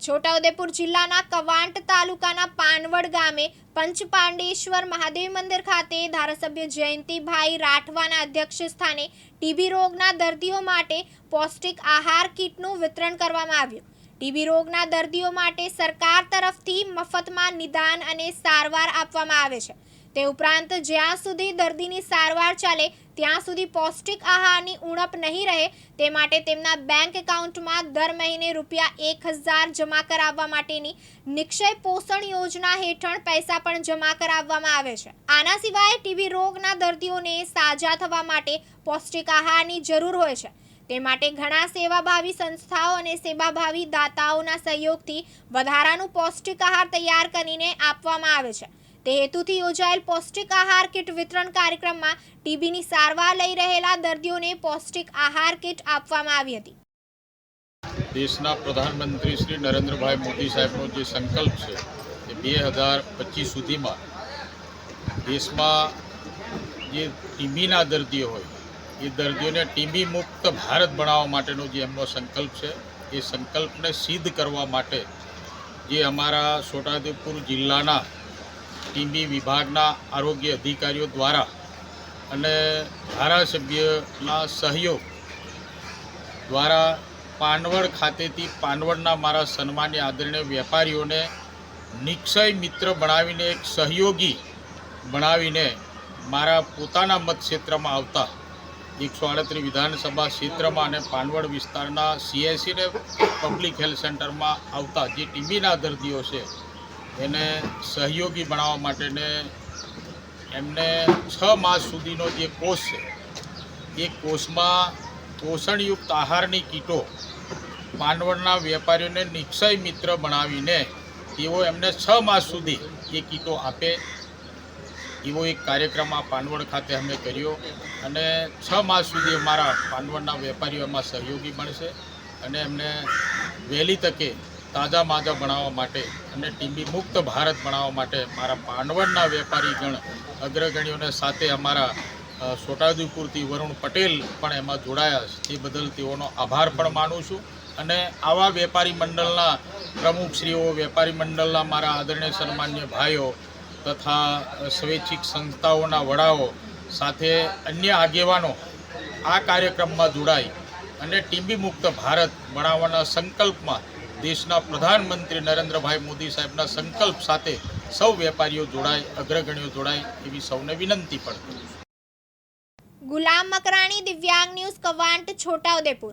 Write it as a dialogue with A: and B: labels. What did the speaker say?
A: છોટાઉદેપુર જિલ્લાના કવાંટ તાલુકાના પાનવડ ગામે પંચપાંડેશ્વર મહાદેવ મંદિર ખાતે ધારાસભ્ય જયંતિભાઈ રાઠવાના અધ્યક્ષ સ્થાને ટીબી રોગના દર્દીઓ માટે પૌષ્ટિક આહાર કીટનું વિતરણ કરવામાં આવ્યું. ટીબી રોગના દર્દીઓ માટે સરકાર તરફથી મફતમાં નિદાન અને સારવાર આપવામાં આવે છે. તે ઉપરાંત જ્યાં સુધી દર્દીની સારવાર ચાલે, ત્યાં સુધી પૌષ્ટિક આહારની ઉણપ નહીં રહે, તે માટે તેમના બેંક એકાઉન્ટમાં દર મહિને રૂપિયા એક હજાર જમા કરાવવા માટેની નિક્ષય પોષણ યોજના હેઠળ પૈસા પણ જમા કરાવવામાં આવે છે. આના સિવાય ટીબી રોગના દર્દીઓને સાજા થવા માટે પૌષ્ટિક આહારની જરૂર હોય છે. તે માટે ઘણા સેવાભાવી સંસ્થાઓ અને સેવાભાવી દાતાઓના સહયોગથી વધારાનું પૌષ્ટિક આહાર તૈયાર કરીને આપવામાં આવે છે. તે હેતુથી યોજાયેલ પૌષ્ટિક આહાર કીટ વિતરણ કાર્યક્રમમાં ટીબીની સારવાર લઈ રહેલા દર્દીઓને પૌષ્ટિક આહાર કીટ આપવામાં આવી હતી.
B: દેશના પ્રધાનમંત્રી શ્રી નરેન્દ્રભાઈ મોદી સાહેબનો જે સંકલ્પ છે એ બે હજાર પચીસ સુધીમાં દેશમાં જે ટીબીના દર્દીઓ હોય, એ દર્દીઓને ટીબી મુક્ત ભારત બનાવવા માટેનો જે એમનો સંકલ્પ છે, એ સંકલ્પને સિદ્ધ કરવા માટે જે અમારા છોટાઉદેપુર જિલ્લાના ટીબી વિભાગના આરોગ્ય અધિકારીઓ દ્વારા અને ધારાસભ્યના સહયોગ દ્વારા પાનવડ ખાતેથી પાનવડના મારા સન્માન્ય આદરણીય વેપારીઓને નિક્ષય મિત્ર બનાવીને એક સહયોગી બનાવીને મારા પોતાના મતક્ષેત્રમાં આવતા એકસો આડત્રીસ વિધાનસભા ક્ષેત્રમાં અને પાનવડ વિસ્તારના સીએસસીને પબ્લિક હેલ્થ સેન્ટરમાં આવતા જે ટીબીના દર્દીઓ છે એને સહયોગી બનાવવા માટેને એમને છ માસ સુધીનો જે કોર્સ છે, એ કોર્સમાં પોષણયુક્ત આહારની કીટો પાનવડના વેપારીઓને નિક્ષય મિત્ર બનાવીને તેઓ એમને છ માસ સુધી એ કીટો આપે. એવો એક કાર્યક્રમ આ પાનવડ ખાતે અમે કર્યો અને છ માસ સુધી અમારા પાનવડના વેપારીઓ એમાં સહયોગી બનશે અને એમને વહેલી તકે તાજા માજા બનાવવા માટે અને ટીબી મુક્ત ભારત બનાવવા માટે મારા પાનવડના વેપારીગણ અગ્રગણીઓને સાથે અમારા છોટાઉદેપુરથી વરુણ પટેલ પણ એમાં જોડાયા છે. તે બદલ તેઓનો આભાર પણ માનું છું અને આવા વેપારી મંડળના પ્રમુખશ્રીઓ વેપારી મંડળના મારા આદરણીય સન્માન્ય ભાઈઓ તથા સ્વૈચ્છિક સંસ્થાઓના વડાઓ સાથે અન્ય આગેવાનો આ કાર્યક્રમમાં જોડાઈ અને ટીબી મુક્ત ભારત બનાવવાના સંકલ્પમાં દેશના પ્રધાનમંત્રી નરેન્દ્રભાઈ મોદી સાહેબના સંકલ્પ સાથે સૌ વેપારીઓ જોડાય અગ્રગણ્યો જોડાય એવી સૌને વિનંતી પણ.
A: ગુલામ મકરાણી દિવ્યાંગ ન્યૂઝ કવાંટ છોટાઉદેપુર